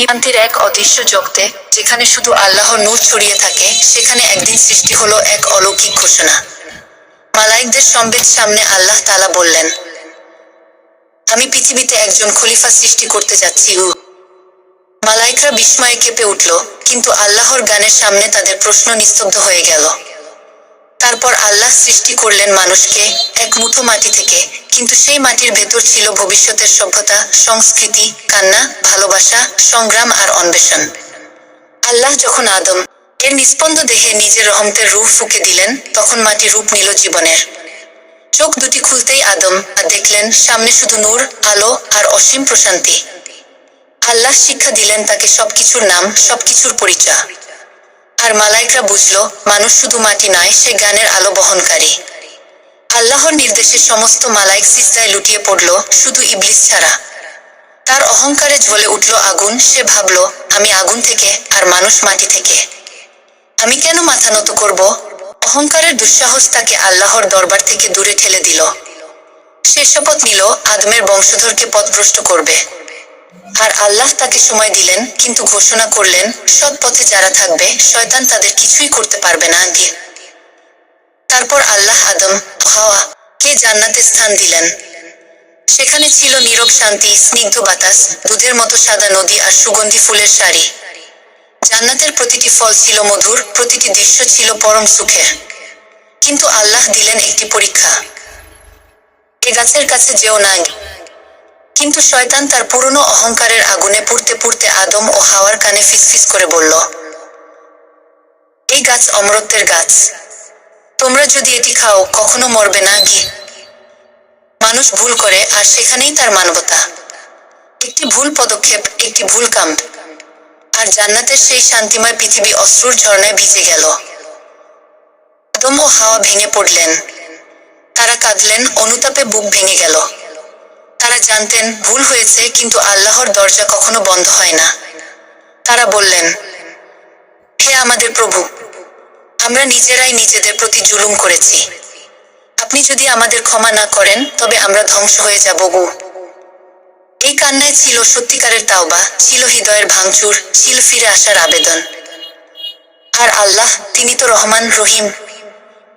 শান্তির এক অদৃশ্য জগতে, যেখানে শুধু আল্লাহর নূর ছড়িয়ে থাকে, সেখানে একদিন সৃষ্টি হলো এক অলৌকিক ঘোষণা। মালাইকদের সম্বেদ সামনে আল্লাহ তালা বললেন, আমি পৃথিবীতে একজন খলিফা সৃষ্টি করতে যাচ্ছি উ মালাইকরা বিস্ময়ে কেঁপে উঠল, কিন্তু আল্লাহর গানের সামনে তাদের প্রশ্ন নিস্তব্ধ হয়ে গেল। তারপর আল্লাহ সৃষ্টি করলেন মানুষকে এক মুঠো মাটি থেকে কিন্তু সেই মাটির ভেতর ছিল ভবিষ্যতের সভ্যতা, সংস্কৃতি, কান্না, ভালোবাসা, সংগ্রাম আর অন্বেষণ। আল্লাহ যখন আদম, এর নিস্পন্দ দেহে নিজের রহমতের রূপ ফুঁকে দিলেন, তখন মাটি রূপ নিল জীবনের। চোখ দুটি খুলতেই আদম আর দেখলেন, সামনে শুধু নূর, আলো আর অসীম প্রশান্তি। আল্লাহ শিক্ষা দিলেন তাকে সবকিছুর নাম, সবকিছুর পরিচয়। আর মালাইকরা বুঝল, মানুষ শুধু মাটি নয়, সে জ্ঞানের আলো বহনকারী। আল্লাহর নির্দেশে সমস্ত মালাইক সিজদায় লুটিয়ে পড়ল শুধু ইবলিস ছাড়া। তার অহংকারে জ্বলে উঠল আগুন। সে ভাবল, আমি আগুন থেকে আর মানুষ মাটি থেকে। আমি কেন মাথা নত করব? অহংকারের দুঃসাহস তাকে আল্লাহর দরবার থেকে দূরে ঠেলে দিল। সে শপথ নিল, আদমের বংশধরকে পথভ্রষ্ট করবে। আর আল্লাহ তাকে সময় দিলেন, কিন্তু ঘোষণা করলেন, সৎ পথে যারা থাকবে, শয়তান তাদের কিছুই করতে পারবে না দিয়ে তারপর আল্লাহ আদম কে জান্নাতে স্থান দিলেন? সেখানে ছিল নীরব শান্তি, স্নিগ্ধ বাতাস, দুধের মতো সাদা নদী আর সুগন্ধি ফুলের শাড়ি জান্নাতের প্রতিটি ফল ছিল মধুর, প্রতিটি দৃশ্য ছিল পরম সুখের। কিন্তু আল্লাহ দিলেন একটি পরীক্ষা। এ গাছের কাছে যেও না কিন্তু শয়তান তার পুরনো অহংকারের আগুনে পুড়তে পুড়তে আদম ও হাওয়ার কানে ফিসফিস করে বলল, এই গাছ অমরত্বের গাছ। তোমরা যদি এটি খাও, কখনো মরবে না গি মানুষ ভুল করে, আর সেখানেই তার মানবতা। একটি ভুল পদক্ষেপ, একটি ভুল কাম আর জান্নাতের সেই শান্তিময় পৃথিবী অশ্রুর ঝর্ণায় ভিজে গেল। আদম ও হাওয়া ভেঙে পড়লেন। তারা কাঁদলেন, অনুতাপে বুক ভেঙে গেল। তারা জানতেন, ভুল হয়েছে, কিন্তু আল্লাহর দরজা কখনো বন্ধ হয় না। তারা বললেন, হে আমাদের প্রভু আমরা নিজেরাই নিজেদের প্রতি জুলুম করেছি। আপনি যদি আমাদের ক্ষমা না করেন, তবে আমরা ধ্বংস হয়ে যাব গু। এই কান্নায় ছিল সত্যিকারের তাওবা, ছিল হৃদয়ের ভাঙচুর, ছিল ফিরে আসার আবেদন। আর আল্লাহ, তিনি তো রহমান, রহিম।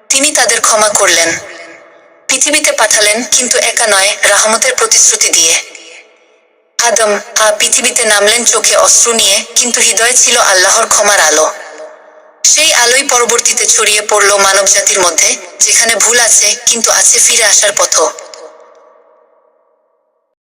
তিনি তাদের ক্ষমা করলেন। পৃথিবীতে পাঠালেন, কিন্তু একা নয়, রাহমতের প্রতিশ্রুতি দিয়ে। আদম, আ, পৃথিবীতে নামলেন, চোখে অস্ত্র নিয়ে, কিন্তু হৃদয় ছিল আল্লাহর ক্ষমার আলো। সেই আলোই পরবর্তীতে ছড়িয়ে পড়ল মানবজাতির মধ্যে, যেখানে ভুল আছে, কিন্তু আছে ফিরে আসার পথ